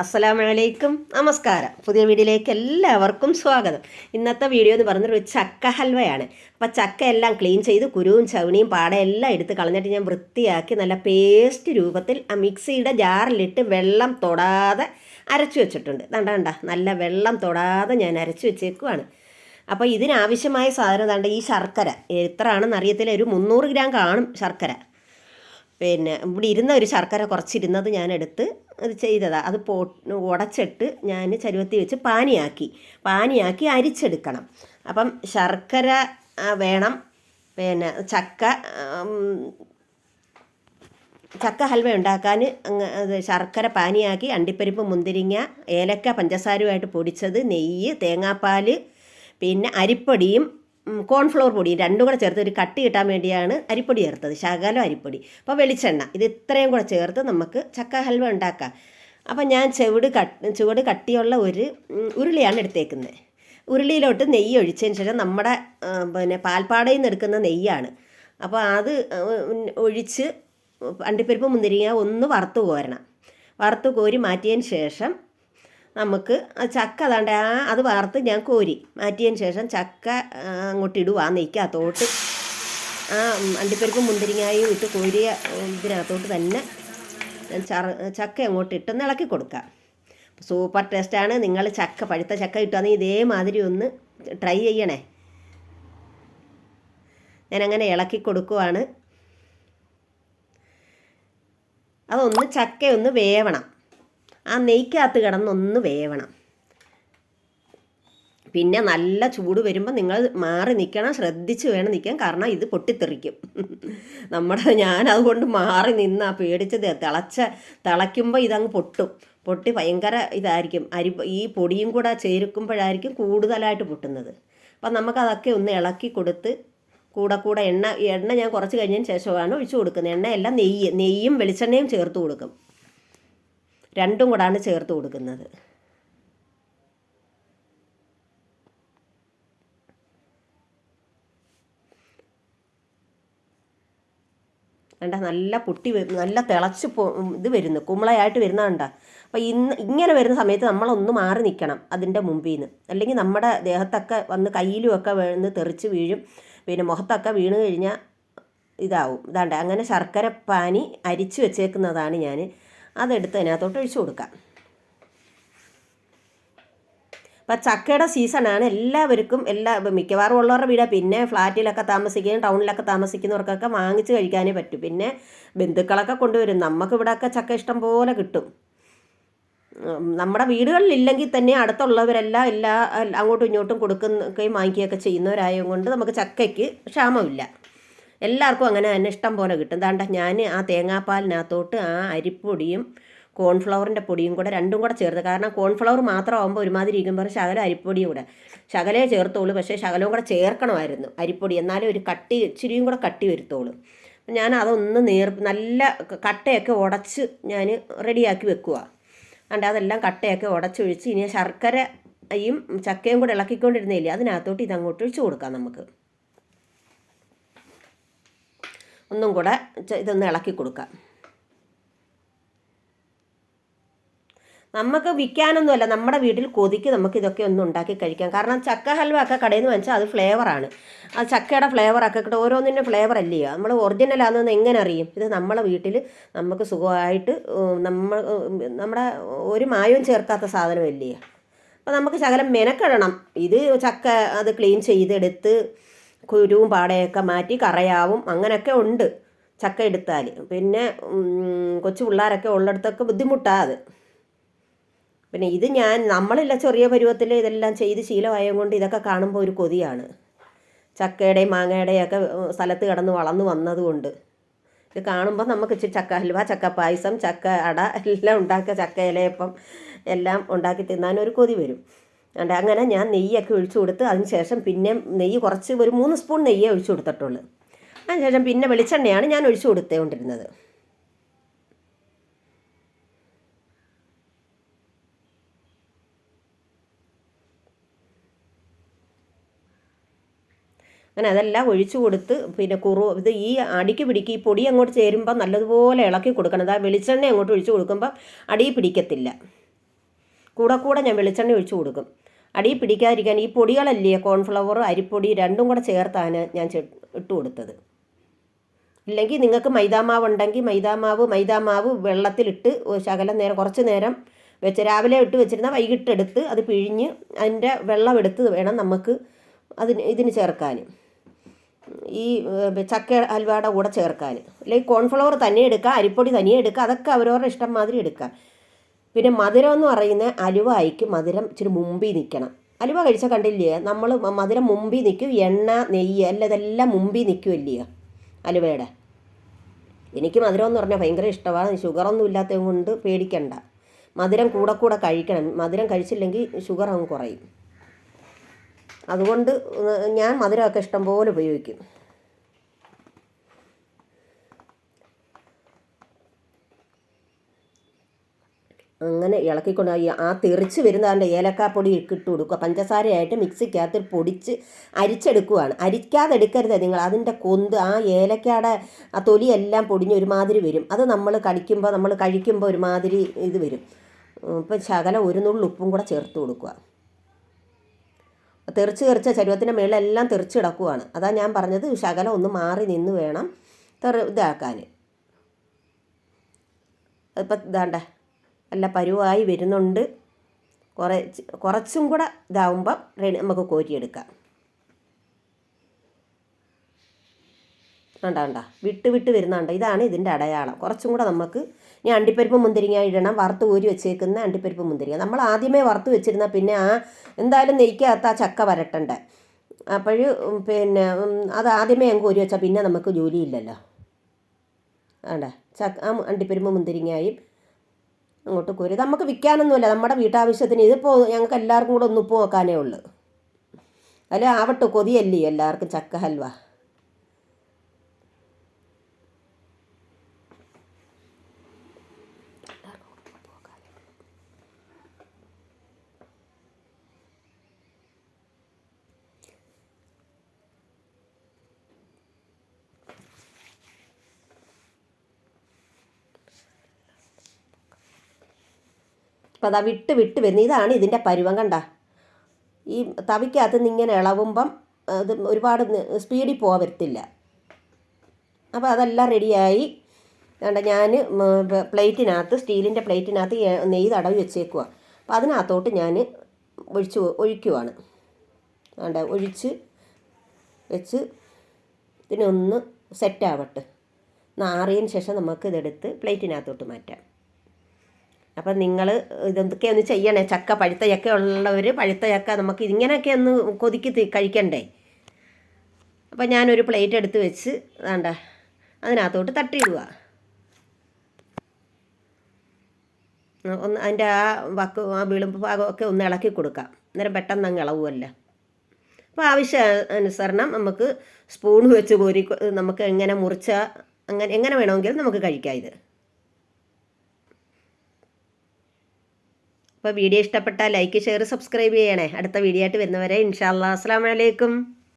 അസ്സലാമലൈക്കും. നമസ്കാരം. പുതിയ വീഡിയോയിലേക്ക് എല്ലാവർക്കും സ്വാഗതം. ഇന്നത്തെ വീഡിയോ എന്ന് പറഞ്ഞൊരു ചക്ക ഹൽവയാണ്. അപ്പോൾ ചക്ക എല്ലാം ക്ലീൻ ചെയ്ത് കുരുവും ചവണിയും പാടയെല്ലാം എടുത്ത് കളഞ്ഞിട്ട് ഞാൻ വൃത്തിയാക്കി നല്ല പേസ്റ്റ് രൂപത്തിൽ ആ മിക്സിയുടെ ജാറിലിട്ട് വെള്ളം തൊടാതെ അരച്ചു വെച്ചിട്ടുണ്ട്. കണ്ട കണ്ട? നല്ല വെള്ളം തൊടാതെ ഞാൻ അരച്ചു വെച്ചേക്കുവാണ്. അപ്പോൾ ഇതിനാവശ്യമായ സാധനം ദാണ്ട ഈ ശർക്കര. എത്രയാണെന്ന് അറിയത്തില്ല. ഒരു മുന്നൂറ് ഗ്രാം കാണും ശർക്കര. പിന്നെ ഇവിടെ ഇരുന്ന ഒരു ശർക്കര കുറച്ചിരുന്നത് ഞാൻ എടുത്ത് അത് ചെയ്തതാണ് അത് പോ ഉടച്ചിട്ട് ഞാൻ ചരുവത്തി വെച്ച് പാനിയാക്കി. പാനിയാക്കി അരിച്ചെടുക്കണം. അപ്പം ശർക്കര വേണം. പിന്നെ ചക്ക ചക്ക ഹൽവ ഉണ്ടാക്കാൻ ശർക്കര പാനിയാക്കി അണ്ടിപ്പരിപ്പ് മുന്തിരിങ്ങ ഏലക്ക പഞ്ചസാരയുമായിട്ട് പൊടിച്ചത് നെയ്യ് തേങ്ങാപ്പാൽ പിന്നെ അരിപ്പൊടിയും കോൺഫ്ലോർ പൊടി രണ്ടും കൂടെ ചേർത്ത് ഒരു കട്ടി കിട്ടാൻ വേണ്ടിയാണ് അരിപ്പൊടി ചേർത്തത് ശകലം അരിപ്പൊടി. അപ്പോൾ വെളിച്ചെണ്ണ ഇത് ഇത്രയും കൂടെ ചേർത്ത് നമുക്ക് ചക്ക ഹൽവ ഉണ്ടാക്കാം. അപ്പം ഞാൻ ചുവട് കട്ട് ചുവട് കട്ടിയുള്ള ഒരു ഉരുളിയാണ് എടുത്തേക്കുന്നത്. ഉരുളിയിലോട്ട് നെയ്യ് ഒഴിച്ചതിന് ശേഷം നമ്മുടെ പിന്നെ പാൽപ്പാടയിൽ നിന്ന് എടുക്കുന്ന നെയ്യാണ്. അപ്പോൾ അത് ഒഴിച്ച് അണ്ടിപ്പരിപ്പ് മുന്തിരിങ്ങ ഒന്ന് വറുത്ത് കോരണം. വറുത്ത് കോരി മാറ്റിയതിന് ശേഷം നമുക്ക് ചക്ക അതാണ്ട് ആ അത് വറുത്ത് ഞാൻ കോരി. മാറ്റിയതിന് ശേഷം ചക്ക അങ്ങോട്ട് ഇടുക ആ നെയ്ക്കകത്തോട്ട്. ആ അണ്ടിപ്പരിപ്പും മുന്തിരിങ്ങായും ഇട്ട് കോരിയ ഇതിനകത്തോട്ട് തന്നെ ചക്ക അങ്ങോട്ട് ഇട്ട് ഇളക്കി കൊടുക്കാം. സൂപ്പർ ടേസ്റ്റാണ് നിങ്ങൾ ചക്ക പഴുത്ത ചക്ക കിട്ടുകയാണെങ്കിൽ ഇതേമാതിരി ഒന്ന് ട്രൈ ചെയ്യണേ. ഞാനങ്ങനെ ഇളക്കി കൊടുക്കുവാണ്. അതൊന്ന് ചക്കയൊന്ന് വേവണം. ആ നെയ്ക്കകത്ത് കിടന്നൊന്ന് വേവണം. പിന്നെ നല്ല ചൂട് വരുമ്പോൾ നിങ്ങൾ മാറി നിൽക്കണം ശ്രദ്ധിച്ച് വേണം നിൽക്കാൻ കാരണം ഇത് പൊട്ടിത്തെറിക്കും. നമ്മുടെ ഞാൻ അതുകൊണ്ട് മാറി നിന്ന് ആ പേടിച്ചത്. തിളച്ച തിളയ്ക്കുമ്പോൾ ഇതങ്ങ് പൊട്ടും. പൊട്ടി ഭയങ്കര ഇതായിരിക്കും. അരി ഈ പൊടിയും കൂടെ ചേർക്കുമ്പോഴായിരിക്കും കൂടുതലായിട്ട് പൊട്ടുന്നത്. അപ്പം നമുക്കതൊക്കെ ഒന്ന് ഇളക്കി കൊടുത്ത് കൂടെ കൂടെ എണ്ണ എണ്ണ ഞാൻ കുറച്ച് കഴിഞ്ഞതിന് ശേഷമാണ് ഒഴിച്ചു കൊടുക്കുന്നത്. എണ്ണയെല്ലാം നെയ്യ് നെയ്യും വെളിച്ചെണ്ണയും ചേർത്ത് കൊടുക്കും. രണ്ടും കൂടാണ് ചേർത്ത് കൊടുക്കുന്നത്. കണ്ട നല്ല പൊട്ടി നല്ല തിളച്ച് ഇത് വരുന്നു. കുമ്പളയായിട്ട് വരുന്ന കണ്ട. അപ്പോൾ ഇന്ന് ഇങ്ങനെ വരുന്ന സമയത്ത് നമ്മളൊന്ന് മാറി നിൽക്കണം അതിന്റെ മുമ്പിൽ നിന്ന് അല്ലെങ്കിൽ നമ്മുടെ ദേഹത്തൊക്കെ വന്ന് കയ്യിലുമൊക്കെ വീണ് തെറിച്ച് വീഴും. പിന്നെ മുഖത്തൊക്കെ വീണ് കഴിഞ്ഞാൽ ഇതാവും. ഇതാണ്ട് അങ്ങനെ ശർക്കര പാനി അരിച്ച് വെച്ചേക്കുന്നതാണ് ഞാൻ അതെടുത്ത് അതിനകത്തോട്ട് ഒഴിച്ചു കൊടുക്കാം. അപ്പം ചക്കയുടെ സീസണാണ് എല്ലാവർക്കും എല്ലാ മിക്കവാറും ഉള്ളവരുടെ വീടാ. പിന്നെ ഫ്ലാറ്റിലൊക്കെ താമസിക്കുകയും ടൗണിലൊക്കെ താമസിക്കുന്നവർക്കൊക്കെ വാങ്ങിച്ച് കഴിക്കാനേ പറ്റും. പിന്നെ ബന്ധുക്കളൊക്കെ കൊണ്ടുവരും. നമുക്ക് ഇവിടെയൊക്കെ ചക്ക ഇഷ്ടം പോലെ കിട്ടും. നമ്മുടെ വീടുകളിലില്ലെങ്കിൽ തന്നെ അടുത്തുള്ളവരെല്ലാം എല്ലാം അങ്ങോട്ടും ഇങ്ങോട്ടും കൊടുക്കുകയും വാങ്ങിക്കുകയൊക്കെ ചെയ്യുന്നവരായത് കൊണ്ട് നമുക്ക് ചക്കയ്ക്ക് ക്ഷാമമില്ല. എല്ലാവർക്കും അങ്ങനെ തന്നെ ഇഷ്ടം പോലെ കിട്ടും. ദാണ്ട ഞാൻ ആ തേങ്ങാപ്പാലിനകത്തോട്ട് ആ അരിപ്പൊടിയും കോൺഫ്ലവറിന്റെ പൊടിയും കൂടെ രണ്ടും കൂടെ ചേർത്ത്. കാരണം കോൺഫ്ലവർ മാത്രമാകുമ്പോൾ ഒരുമാതിരി ഇരിക്കുമ്പോൾ ശകല അരിപ്പൊടിയും കൂടെ. ശകലേ ചേർത്തോളൂ. പക്ഷേ ശകലവും കൂടെ ചേർക്കണമായിരുന്നു അരിപ്പൊടി. എന്നാലും ഒരു കട്ടി ഇച്ചിരിയും കൂടെ കട്ടി വരുത്തോളൂ. ഞാൻ അതൊന്ന് നേർ നല്ല കട്ടയൊക്കെ ഉടച്ച് ഞാൻ റെഡിയാക്കി വെക്കുക അതുകൊണ്ട് അതെല്ലാം കട്ടയൊക്കെ ഉടച്ചൊഴിച്ച് ഇനി ശർക്കരയും ചക്കയും കൂടെ ഇളക്കിക്കൊണ്ടിരുന്നില്ലേ അതിനകത്തോട്ട് ഇതങ്ങോട്ട് ഒഴിച്ച് കൊടുക്കാം നമുക്ക്. ഒന്നും കൂടെ ഇതൊന്ന് ഇളക്കി കൊടുക്കാം. നമുക്ക് വിൽക്കാനൊന്നുമല്ല നമ്മുടെ വീട്ടിൽ കൊതിക്ക് നമുക്ക് ഇതൊക്കെ ഒന്ന് ഉണ്ടാക്കി കഴിക്കാം. കാരണം ചക്ക ഹൽവ ഒക്കെ കടയിൽ നിന്ന് വാങ്ങിച്ചാൽ അത് ഫ്ലേവറാണ് ആ ചക്കയുടെ ഫ്ലേവറൊക്കെ കിട്ടും. ഓരോന്നിന്റെ ഫ്ലേവർ അല്ലേ? നമ്മൾ ഒറിജിനൽ ഒറിജിനലാണെന്ന് എങ്ങനെ അറിയും? ഇത് നമ്മളെ വീട്ടിൽ നമുക്ക് സുഖമായിട്ട് നമ്മൾ നമ്മുടെ ഒരു മായവും ചേർക്കാത്ത സാധനമല്ലേ? അപ്പോൾ നമുക്ക് ശകലം മെനക്കെടണം. ഇത് ചക്ക അത് ക്ലീൻ ചെയ്തെടുത്ത് കുരുവും പാടയൊക്കെ മാറ്റി കറയാവും അങ്ങനെയൊക്കെ ഉണ്ട് ചക്ക എടുത്താൽ പിന്നെ കൊച്ചു പിള്ളേരൊക്കെ ഉള്ളിടത്തൊക്കെ ബുദ്ധിമുട്ടാണ് അത്. പിന്നെ ഇത് ഞാൻ നമ്മളില്ല ചെറിയ പരുവത്തിൽ ഇതെല്ലാം ചെയ്ത് ശീലമായത് കൊണ്ട് ഇതൊക്കെ കാണുമ്പോൾ ഒരു കൊതിയാണ്. ചക്കയുടെയും മാങ്ങയുടെയും ഒക്കെ സ്ഥലത്ത് കിടന്ന് വളർന്നു വന്നതുകൊണ്ട് ഇത് കാണുമ്പോൾ നമുക്ക് ഇച്ചിരി ചക്ക ഹൽവ ചക്ക പായസം ചക്ക അട എല്ലാം ഉണ്ടാക്കുക ചക്ക ഇലയപ്പം എല്ലാം ഉണ്ടാക്കി തിന്നാൻ ഒരു കൊതി വരും. അതുകൊണ്ട് അങ്ങനെ ഞാൻ നെയ്യൊക്കെ ഒഴിച്ചു കൊടുത്ത് അതിന് ശേഷം പിന്നെ നെയ്യ് കുറച്ച് ഒരു മൂന്ന് സ്പൂൺ നെയ്യേ ഒഴിച്ചു കൊടുത്തിട്ടുള്ളൂ. അതിന് ശേഷം പിന്നെ വെളിച്ചെണ്ണയാണ് ഞാൻ ഒഴിച്ചു കൊടുത്തുകൊണ്ടിരുന്നത്. അങ്ങനെ അതെല്ലാം ഒഴിച്ചു കൊടുത്ത് പിന്നെ കുറു ഇത് ഈ അടിക്ക് പിടിക്കുക ഈ പൊടി അങ്ങോട്ട് ചേരുമ്പോൾ നല്ലതുപോലെ ഇളക്കി കൊടുക്കണം. അതാ വെളിച്ചെണ്ണ അങ്ങോട്ട് ഒഴിച്ചു കൊടുക്കുമ്പോൾ അടി പിടിക്കത്തില്ല. കൂടെ കൂടെ ഞാൻ വെളിച്ചെണ്ണ ഒഴിച്ചു കൊടുക്കും. അടി പിടിക്കാതിരിക്കാൻ ഈ പൊടികളല്ലേ? കോൺഫ്ലവർ അരിപ്പൊടി രണ്ടും കൂടെ ചേർത്താണ് ഞാൻ ഇട്ട് കൊടുത്തത്. ഇല്ലെങ്കിൽ നിങ്ങൾക്ക് മൈദാമാവ് ഉണ്ടെങ്കിൽ മൈദാമാവ് മൈദാമാവ് വെള്ളത്തിലിട്ട് ശകലം നേരം കുറച്ച് നേരം വെച്ച് രാവിലെ ഇട്ട് വെച്ചിരുന്ന വൈകിട്ട് എടുത്ത് അത് പിഴിഞ്ഞ് അതിന്റെ വെള്ളം എടുത്ത് വേണം നമുക്ക് അതിന് ഇതിന് ചേർക്കാൻ. ഈ ചക്ക ഹൽവയുടെ കൂടെ ചേർക്കാൻ. അല്ലെങ്കിൽ കോൺഫ്ലവർ തന്നെ എടുക്കുക അരിപ്പൊടി തനിയെ എടുക്കുക അതൊക്കെ അവരവരുടെ ഇഷ്ടം മാതിരി എടുക്കുക. പിന്നെ മധുരം എന്ന് പറയുന്ന അലുവായിക്ക് മധുരം ഇച്ചിരി മുമ്പിൽ നിൽക്കണം അലുവ കഴിച്ചാൽ കണ്ടില്ലേ? നമ്മൾ മധുരം മുമ്പിൽ നിൽക്കും എണ്ണ നെയ്യ് എല്ലാം ഇതെല്ലാം മുമ്പിൽ നിൽക്കുമല്ലയോ അലുവയുടെ. എനിക്ക് മധുരം എന്ന് പറഞ്ഞാൽ ഭയങ്കര ഇഷ്ടമാണ്. ഷുഗറൊന്നും ഇല്ലാത്തത് കൊണ്ട് പേടിക്കണ്ട. മധുരം കൂടെ കൂടെ കഴിക്കണം. മധുരം കഴിച്ചില്ലെങ്കിൽ ഷുഗർ അങ്ങ് കുറയും. അതുകൊണ്ട് ഞാൻ മധുരമൊക്കെ ഇഷ്ടം പോലെ ഉപയോഗിക്കും. അങ്ങനെ ഇളക്കിക്കൊണ്ട് ആ തെറിച്ച് വരുന്ന അതിന്റെ ഏലക്കാപ്പൊടി ഇട്ട് കൊടുക്കുക പഞ്ചസാരയായിട്ട് മിക്സിക്കകത്ത് പൊടിച്ച് അരിച്ചെടുക്കുകയാണ് അരിക്കാതെ എടുക്കരുത് നിങ്ങൾ. അതിന്റെ കൊന്ത് ആ ഏലക്കയുടെ ആ തൊലിയെല്ലാം പൊടിഞ്ഞ് ഒരുമാതിരി വരും. അത് നമ്മൾ കടിക്കുമ്പോൾ നമ്മൾ കഴിക്കുമ്പോൾ ഒരുമാതിരി ഇത് വരും. ഇപ്പം ശകലം ഒരു നുള്ളു ഉപ്പും കൂടെ ചേർത്ത് കൊടുക്കുക. തെറിച്ച് തെറിച്ച ശരീരത്തിന്റെ മേളിലെല്ലാം തെറിച്ച് കിടക്കുവാണ്. അതാ ഞാൻ പറഞ്ഞത്. ശകലം ഒന്ന് മാറി നിന്ന് വേണം തെറി ഇതാക്കാൻ. ഇപ്പം ഇതാണ്ട. നല്ല പരുവായി വരുന്നുണ്ട്. കുറേ കുറച്ചും കൂടെ ഇതാവുമ്പം റെഡി നമുക്ക് കോരിയെടുക്കാം. വേണ്ട വേണ്ട വിട്ട് വിട്ട് വരുന്നുണ്ട് ഇതാണ് ഇതിന്റെ അടയാളം. കുറച്ചും കൂടെ നമുക്ക് ഇനി അണ്ടിപ്പരിപ്പ് മുന്തിരിങ്ങ ഇടണം. വറുത്ത് ഊരി വെച്ചേക്കുന്ന അണ്ടിപ്പരിപ്പ് മുന്തിരിങ്ങ. നമ്മൾ ആദ്യമേ വറുത്ത് വെച്ചിരുന്ന പിന്നെ ആ എന്തായാലും നെയ്ക്കകത്ത് ആ ചക്ക വരട്ടണ്ടേ? അപ്പോൾ പിന്നെ അത് ആദ്യമേ അങ്ങ് ഊരി വെച്ചാൽ പിന്നെ നമുക്ക് ജോലിയില്ലല്ലോ. വേണ്ട ചക്ക അണ്ടിപ്പരിപ്പ് മുന്തിരിങ്ങയും അങ്ങോട്ട് കോരി. നമുക്ക് വിൽക്കാനൊന്നുമില്ല നമ്മുടെ വീട്ടാവശ്യത്തിന് ഇതിപ്പോൾ ഞങ്ങൾക്ക് എല്ലാവർക്കും കൂടെ ഒന്ന് ഉപ്പ് നോക്കാനേ ഉള്ളൂ. അല്ല? ആവട്ടെ കൊതിയല്ലേ എല്ലാവർക്കും ചക്ക ഹൽവ. അപ്പം അതാ വിട്ട് വിട്ട് വരുന്നത് ഇതാണ് ഇതിന്റെ പരുവം കണ്ട. ഈ തവിക്കകത്ത് നിന്ന് ഇങ്ങനെ ഇളവുമ്പം അത് ഒരുപാട് സ്പീഡിൽ പോകാൻ വരത്തില്ല. അപ്പോൾ അതെല്ലാം റെഡിയായി. കണ്ട ഞാൻ പ്ലേറ്റിനകത്ത് സ്റ്റീലിന്റെ പ്ലേറ്റിനകത്ത് നെയ്യ് തടവി വെച്ചേക്കുക അപ്പോൾ അതിനകത്തോട്ട് ഞാൻ ഒഴിച്ച് ഒഴിക്കുവാണ്. വേണ്ട ഒഴിച്ച് വെച്ച് ഇതിനൊന്ന് സെറ്റാവട്ടെ. നാറിയതിന് ശേഷം നമുക്ക് ഇതെടുത്ത് പ്ലേറ്റിനകത്തോട്ട് മാറ്റാം. അപ്പം നിങ്ങൾ ഇതൊക്കെ ഒന്ന് ചെയ്യണേ. ചക്ക പഴുത്ത ചക്ക ഉള്ളവർ പഴുത്ത ചക്ക നമുക്ക് ഇങ്ങനെയൊക്കെ ഒന്ന് കൊതിക്ക് കഴിക്കണ്ടേ? അപ്പം ഞാനൊരു പ്ലേറ്റ് എടുത്ത് വെച്ച് വേണ്ട അതിനകത്തോട്ട് തട്ടിയിടുക. ഒന്ന് അതിന്റെ ആ വക്ക് ആ വിളുമ്പ് ഭാഗമൊക്കെ ഒന്ന് ഇളക്കി കൊടുക്കാം. അന്നേരം പെട്ടെന്ന് അങ്ങ് ഇളവുമല്ല. അപ്പോൾ ആവശ്യ അനുസരണം നമുക്ക് സ്പൂൺ വെച്ച് കോരി നമുക്ക് എങ്ങനെ മുറിച്ച അങ്ങനെ എങ്ങനെ വേണമെങ്കിലും നമുക്ക് കഴിക്കാം ഇത്. അപ്പോൾ വീഡിയോ ഇഷ്ടപ്പെട്ടാൽ ലൈക്ക് ഷെയർ സബ്സ്ക്രൈബ് ചെയ്യണേ. അടുത്ത വീഡിയോ ആയിട്ട് വരുന്നവരെ ഇൻഷാല്ലാ അസ്സാം വലൈക്കും